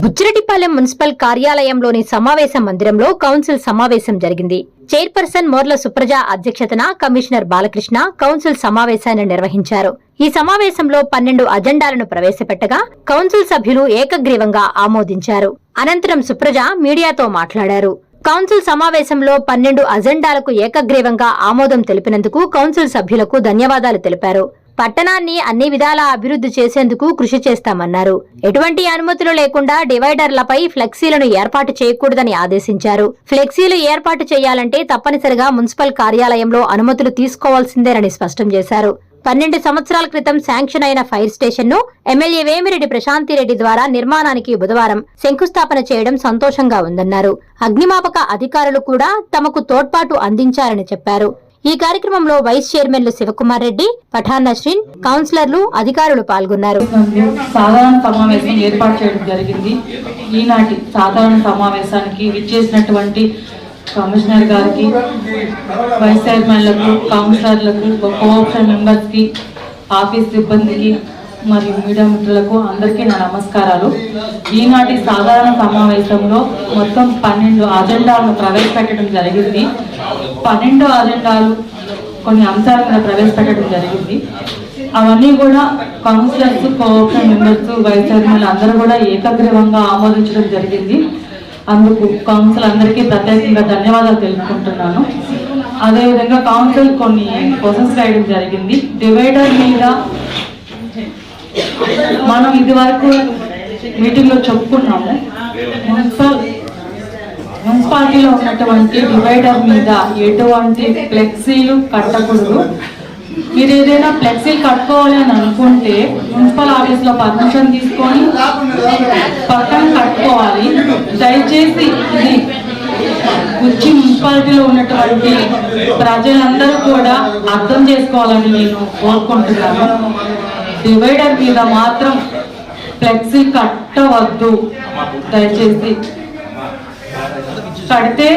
Buchireddypalem municipal కార్యాలయంలోని సమావేశ మందిరంలో council సమావేశం జరిగింది. చైర్పర్సన్ మోర్ల సుప్రజ అధ్యక్షతన కమిషనర్ బాలకృష్ణ కౌన్సిల్ సమావేశాన్ని నిర్వహించారు. ఈ సమావేశంలో పన్నెండు అజెండాలను ప్రవేశపెట్టగా కౌన్సిల్ సభ్యులు ఏకగ్రీవంగా ఆమోదించారు. అనంతరం సుప్రజ మీడియాతో మాట్లాడారు. కౌన్సిల్ సమావేశంలో పన్నెండు అజెండాలకు ఏకగ్రీవంగా ఆమోదం తెలిపినందుకు కౌన్సిల్ సభ్యులకు ధన్యవాదాలు తెలిపారు. పట్టణాన్ని అన్ని విధాలా అభివృద్ధి చేసేందుకు కృషి చేస్తామన్నారు. ఎటువంటి అనుమతులు లేకుండా డివైడర్లపై ఫ్లెక్సీలను ఏర్పాటు చేయకూడదని ఆదేశించారు. ఫ్లెక్సీలు ఏర్పాటు చేయాలంటే తప్పనిసరిగా మున్సిపల్ కార్యాలయంలో అనుమతులు తీసుకోవాల్సిందేనని స్పష్టం చేశారు. పన్నెండు సంవత్సరాల క్రితం శాంక్షన్ అయిన ఫైర్ స్టేషన్ను ఎమ్మెల్యే వేమిరెడ్డి ప్రశాంతిరెడ్డి ద్వారా నిర్మాణానికి బుధవారం శంకుస్థాపన చేయడం సంతోషంగా ఉందన్నారు. అగ్నిమాపక అధికారులు కూడా తమకు తోడ్పాటు అందించారని చెప్పారు. ఈ కార్యక్రమంలో వైస్ చైర్మన్లు శివకుమార్ రెడ్డి పఠాన్ నస్రీన్ కౌన్సిలర్లు అధికారులు పాల్గొన్నారు. సాధారణ సమావేశం ఏర్పాటు చేయడం జరిగింది. ఈనాటి సాధారణ సమావేశానికి విచ్చేసినటువంటి కమిషనర్ గారికి వైస్ చైర్మన్లకు కౌన్సిలర్లకు కోఆప్షన్ మెంబర్స్కి ఆఫీస్ సిబ్బందికి మరియు మీడియా మిత్రులకు అందరికీ నా నమస్కారాలు. ఈనాటి సాధారణ సమావేశంలో మొత్తం పన్నెండు అజెండాలను ప్రవేశపెట్టడం జరిగింది. పన్నెండు అజెండాలు కొన్ని అంశాలు మీద ప్రవేశపెట్టడం జరిగింది. అవన్నీ కూడా councillors cooperative members vice chairman అందరూ కూడా ఏకగ్రీవంగా ఆమోదించడం జరిగింది. అందుకు కౌన్సిల్ అందరికీ ప్రత్యేకంగా ధన్యవాదాలు తెలుపుకుంటున్నాను. అదేవిధంగా కౌన్సిల్ కొన్ని క్వశ్చన్స్ రాయడం జరిగింది. డివైడర్ మీద మనం ఇది వరకు మీటింగ్లో చెప్పుకున్నాము. మున్సిపల్ మున్సిపాలిటీలో ఉన్నటువంటి డివైడర్ మీద ఎటువంటి ఫ్లెక్సీలు కట్టకూడదు. మీరు ఏదైనా ఫ్లెక్సీలు కట్టుకోవాలి అని అనుకుంటే మున్సిపల్ ఆఫీస్లో పర్మిషన్ తీసుకొని పక్కన కట్టుకోవాలి. దయచేసి ఇది కుర్చీ మున్సిపాలిటీలో ఉన్నటువంటి ప్రజలందరూ కూడా అర్థం చేసుకోవాలని నేను కోరుకుంటున్నాను. డివైడర్ మీద మాత్రం ఫ్లెక్సీ కట్టవద్దు. దయచేసి కడితే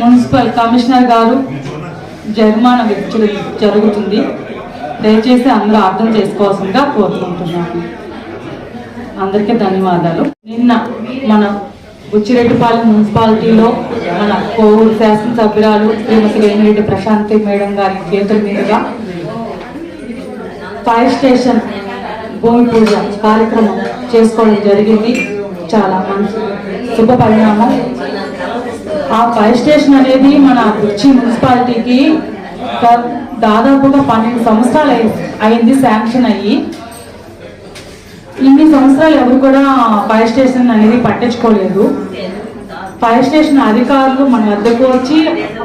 మున్సిపల్ కమిషనర్ గారు జరిమానా విధించడం జరుగుతుంది. దయచేసి అందరూ అర్థం చేసుకోవాల్సిందిగా కోరుకుంటున్నాను. అందరికీ ధన్యవాదాలు. నిన్న మన బుచ్చిరెడ్డిపాలెం మున్సిపాలిటీలో మన కోవూరు శాసనసభ్యురాలు శ్రీమతి వేమిరెడ్డి ప్రశాంతి మేడం గారి చేతుల మీదుగా ఫైర్ స్టేషన్ భూమి పూజ కార్యక్రమం చేసుకోవడం జరిగింది. చాలా మంచి శుభ పరిణామం. ఆ ఫైర్ స్టేషన్ అనేది మన కుర్చీ మున్సిపాలిటీకి దా- దాదాపుగా పన్నెండు సంవత్సరాలు అయింది శాంక్షన్ అయ్యి. ఇన్ని సంవత్సరాలు ఎవరు కూడా ఫైర్ స్టేషన్ అనేది పట్టించుకోలేదు. ఫైర్ స్టేషన్ అధికారులు మన వద్దకు వచ్చి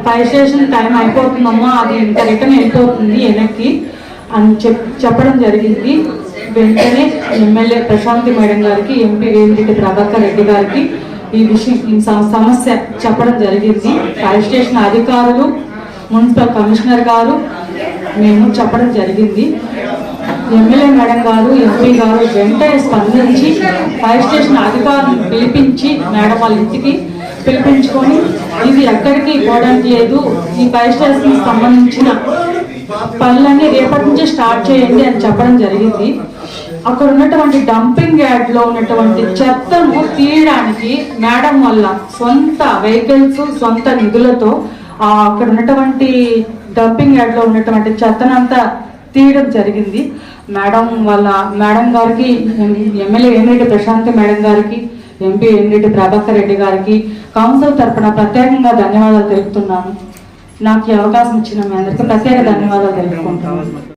ఫైర్ స్టేషన్ టైం అయిపోతుందమ్మా అది ఇంకా రిటర్న్ వెళ్ళిపోతుంది వెనక్కి అని చెప్ చెప్పడం జరిగింది. వెంటనే ఎమ్మెల్యే ప్రశాంతి మేడం గారికి ఎంపీ వేమిరెడ్డి ప్రభాకర్ రెడ్డి గారికి ఈ విషయం ఈ సమస్య చెప్పడం జరిగింది. ఫైర్ స్టేషన్ అధికారులు మున్సిపల్ కమిషనర్ గారు మేము చెప్పడం జరిగింది. ఎమ్మెల్యే మేడం గారు ఎంపీ గారు వెంటనే స్పందించి ఫైర్ స్టేషన్ అధికారులను పిలిపించి మేడం వాళ్ళ ఇంటికి పిలిపించుకొని ఇది ఎక్కడికి పోవడానికి లేదు. ఈ ఫైర్ స్టేషన్కి సంబంధించిన పనులన్నీ రేపటి నుంచి స్టార్ట్ చేయండి అని చెప్పడం జరిగింది. అక్కడ ఉన్నటువంటి డంపింగ్ యార్డ్లో ఉన్నటువంటి చెత్తను తీయడానికి మేడం వల్ల సొంత వెహికల్స్ సొంత నిధులతో ఆ అక్కడ ఉన్నటువంటి డంపింగ్ యార్డ్లో ఉన్నటువంటి చెత్తనంతా తీయడం జరిగింది. మేడం వాళ్ళ మేడం గారికి ఎమ్మెల్యే వేమిరెడ్డి ప్రశాంతి మేడం గారికి ఎంపీ ఎన్నిటి ప్రభాకర్ రెడ్డి గారికి కౌన్సిల్ తరపున ప్రత్యేకంగా ధన్యవాదాలు తెలుపుతున్నాను. నాకు ఈ అవకాశం ఇచ్చిన మీ అందరికీ ప్రత్యేక ధన్యవాదాలు తెలుపుకుంటున్నాను.